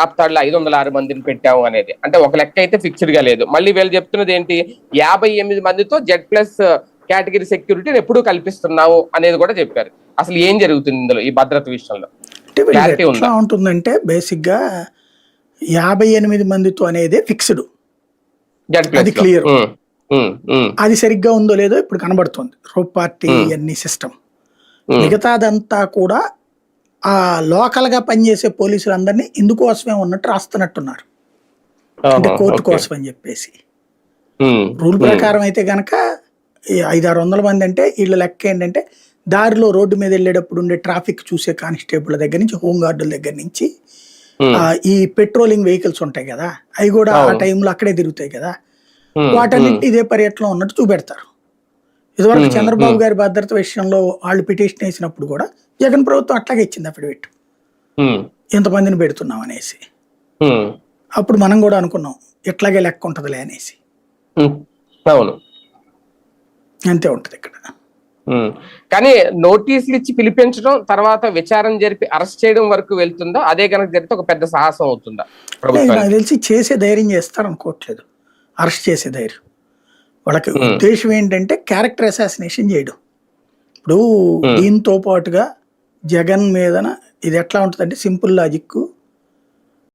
ఆప్తాడులో ఐదు వందల ఆరు మందిని పెట్టాము అనేది. అంటే ఒక లెక్క అయితే ఫిక్స్డ్గా లేదు. మళ్ళీ వీళ్ళు చెప్తున్నది ఏంటి? యాభై ఎనిమిది మందితో జెడ్ ప్లస్ కేటగిరీ సెక్యూరిటీని ఎప్పుడూ కల్పిస్తున్నాము అనేది కూడా చెప్పారు. అసలు ఏం జరుగుతుంది ఇందులో ఈ భద్రత విషయంలో? ఎట్లా ఉంటుందంటే బేసిక్గా యాభై ఎనిమిది మందితో అనేది ఫిక్స్డ్ జెడ్ అది. Hmm. అది సరిగ్గా ఉందో లేదో ఇప్పుడు కనబడుతుంది. రూప్ పార్టీ అన్ని సిస్టమ్. మిగతాదంతా కూడా ఆ లోకల్గా పనిచేసే పోలీసులందరినీ ఇందుకోసమే ఉన్నట్టు రాస్తున్నట్టున్నారు. అంటే కోర్టు కోసం అని చెప్పేసి. రూల్ ప్రకారం అయితే గనక ఐదారు వందల మంది అంటే వీళ్ళ లెక్క ఏంటంటే దారిలో రోడ్డు మీద వెళ్ళేటప్పుడు ఉండే ట్రాఫిక్ చూసే కానిస్టేబుల్ దగ్గర నుంచి హోమ్ గార్డుల దగ్గర నుంచి ఈ పెట్రోలింగ్ వెహికల్స్ ఉంటాయి కదా అవి కూడా ఆ. టైంలో అక్కడే తిరుగుతాయి కదా. వాటన్నిటి ఇదే పర్యటనలో ఉన్నట్టు చూపెడతారు. ఇదివరకు చంద్రబాబు. గారి భద్రత విషయంలో వాళ్ళు పిటిషన్ వేసినప్పుడు కూడా జగన్ ప్రభుత్వం అట్లాగే ఇచ్చింది అఫిడవిట్ ఎంతమందిని పెడుతున్నాం అనేసి. అప్పుడు మనం కూడా అనుకున్నాం ఇట్లాగే లెక్క ఉంటుందిలే అనేసి. అవును. అంతే ఉంటది ఇక్కడ. కానీ నోటీసులు ఇచ్చి పిలిపించడం తర్వాత విచారణ జరిపి అరెస్ట్ చేయడం వరకు వెళ్తుందా? అదే కనుక జరిగితే ఒక పెద్ద సాహసం అవుతుందా తెలిసి చేసే ధైర్యం చేస్తారు అనుకోవట్లేదు. అరెస్ట్ చేసే ధైర్యం. వాళ్ళకి. ఉద్దేశం ఏంటంటే క్యారెక్టర్ అసాసినేషన్ చేయడం ఇప్పుడు. దీంతో పాటుగా జగన్ మీదన ఇది ఎట్లా ఉంటుందంటే సింపుల్ లాజిక్